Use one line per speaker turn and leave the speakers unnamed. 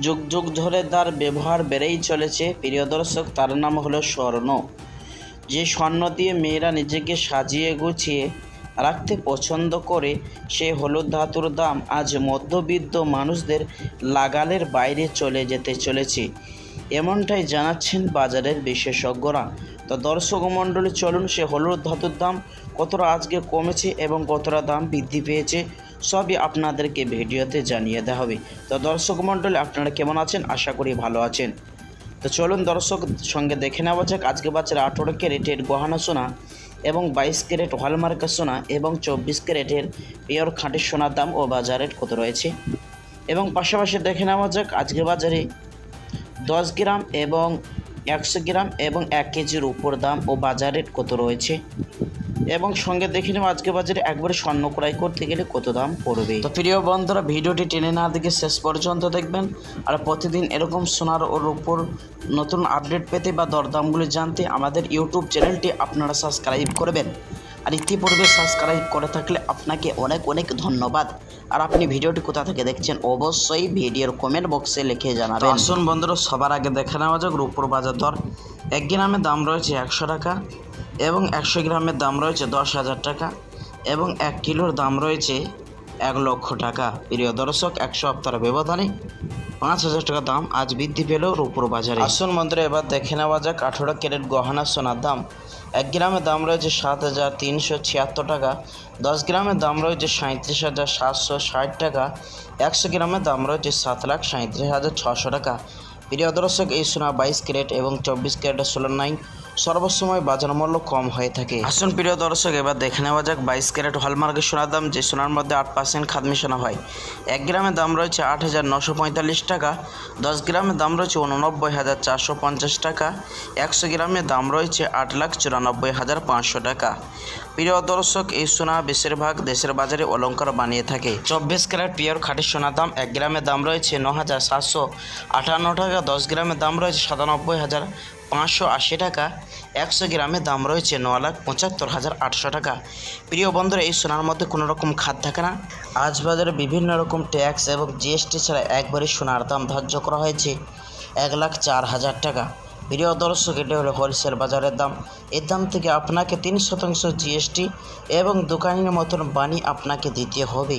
যুগ যুগ ধরে তার ব্যবহার বেড়েই চলেছে। প্রিয় দর্শক, তার নাম হলো স্বর্ণ। যে স্বর্ণ দিয়ে মেয়েরা নিজেকে সাজিয়ে গুছিয়ে রাখতে পছন্দ করে, সে হলুদ ধাতুর দাম আজ মধ্যবিত্ত মানুষদের লাগালের বাইরে চলে যেতে চলেছে। এমনটাই জানাচ্ছেন বাজারের বিশেষজ্ঞরা। তো দর্শক মণ্ডলী, চলুন সে হলুদ ধাতুর দাম কতটা আজকে কমেছে এবং কতটা দাম বৃদ্ধি পেয়েছে? সবই আপনাদেরকে ভিডিওতে জানিয়ে দেওয়া হবে। তো দর্শক মণ্ডলী, আপনারা কেমন আছেন? আশা করি ভালো আছেন। তো চলুন দর্শক সঙ্গে দেখে নেওয়া যাক আজকে বাচ্চারা আঠেরো ক্যারেটের গহনা সোনা এবং বাইশ ক্যারেট হলমার্কের সোনা এবং চব্বিশ ক্যারেটের পিওর খাঁটি সোনার দাম ও বাজারের কত রয়েছে। এবং পাশাপাশি দেখে নেওয়া যাক আজকে বাজারে দশ গ্রাম এবং একশো গ্রাম এবং এক কেজির উপর দাম ও বাজার রেট কত রয়েছে। এবং সঙ্গে দেখে নেব আজকে বাজারে একবারে স্বর্ণ ক্রয় করতে গেলে কত দাম পড়বে। তো প্রিয় বন্ধুরা ভিডিওটি টেনে না দেখে শেষ পর্যন্ত দেখবেন। আর প্রতিদিন এরকম সোনার ওর উপর নতুন আপডেট পেতে বা দরদামগুলি জানতে আমাদের ইউটিউব চ্যানেলটি আপনারা সাবস্ক্রাইব করবেন। আর ইতিপূর্বে সাবস্ক্রাইব করে থাকলে আপনাকে অনেক অনেক ধন্যবাদ। আর আপনি ভিডিওটি কোথা থেকে দেখছেন অবশ্যই ভিডিওর কমেন্ট বক্সে লিখে জানাবেন। আসুন বন্ধুরা সবার আগে দেখে নেওয়া যাক রূপর বাজার দর। এক গ্রামের দাম রয়েছে একশো টাকা। এবং একশো গ্রামের দাম রয়েছে দশ হাজার টাকা এবং এক কিলোর দাম রয়েছে এক লক্ষ টাকা। প্রিয় দর্শক, এক সপ্তাহের ব্যবধানে পাঁচ হাজার টাকা দাম আজ বৃদ্ধি পেল রূপর বাজারে। আসুন মন্দিরে এবার দেখে নেওয়া যাক আঠেরো ক্যারেট গহনা সোনার দাম। এক গ্রামের দাম রয়েছে সাত হাজার তিনশো ছিয়াত্তর টাকা, দশ গ্রামের দাম রয়েছে সাঁত্রিশ হাজার সাতশো ষাট টাকা, একশো গ্রামের দাম রয়েছে সাত লাখ সাঁত্রিশ হাজার ছশো টাকা। প্রিয় দর্শক, এই সোনা বাইশ ক্যারেট এবং চব্বিশ ক্যারেটের সোলার নাইন সর্বসময় বাজার মূল্য কম হয়ে থাকে। আসুন প্রিয় দর্শক, এবার দেখে নেওয়া যাক বাইশ ক্যারেট হলমার্কের সোনার দাম, যে সোনার মধ্যে আট পার্সেন্ট খাদ মেশানো হয়। এক গ্রামের দাম রয়েছে আট হাজার নশো পঁয়তাল্লিশ টাকা, দশ গ্রামের দাম রয়েছে উননব্বই হাজার চারশো পঞ্চাশ টাকা, একশো গ্রামের দাম রয়েছে আট লাখ চুরানব্বই হাজার পাঁচশো টাকা। প্রিয় দর্শক, এই সোনা বেশিরভাগ দেশের বাজারে অলঙ্কার বানিয়ে থাকে। চব্বিশ ক্যারেট পিওর খাঁটি সোনার দাম, এক গ্রামের দাম রয়েছে ন হাজার সাতশো আটান্ন টাকা, দশ গ্রামের দাম রয়েছে সাতানব্বই হাজার পাঁচশো আশি টাকা, একশো গ্রামের দাম রয়েছে ন লাখ পঁচাত্তর হাজার আটশো টাকা। প্রিয় বন্ধুরা, এই সোনার মধ্যে কোনো রকম খাদ থাকে না। আজ বাজারে বিভিন্ন রকম ট্যাক্স এবং জিএসটি ছাড়া একবারে সোনার দাম ধার্য করা হয়েছে এক লাখ চার হাজার টাকা। প্রিয় দর্শক, এটি হলো হোলসেল বাজারের দাম। এর দাম থেকে আপনাকে তিন শতাংশ জিএসটি এবং দোকানের মতন বাণী আপনাকে দিতে হবে।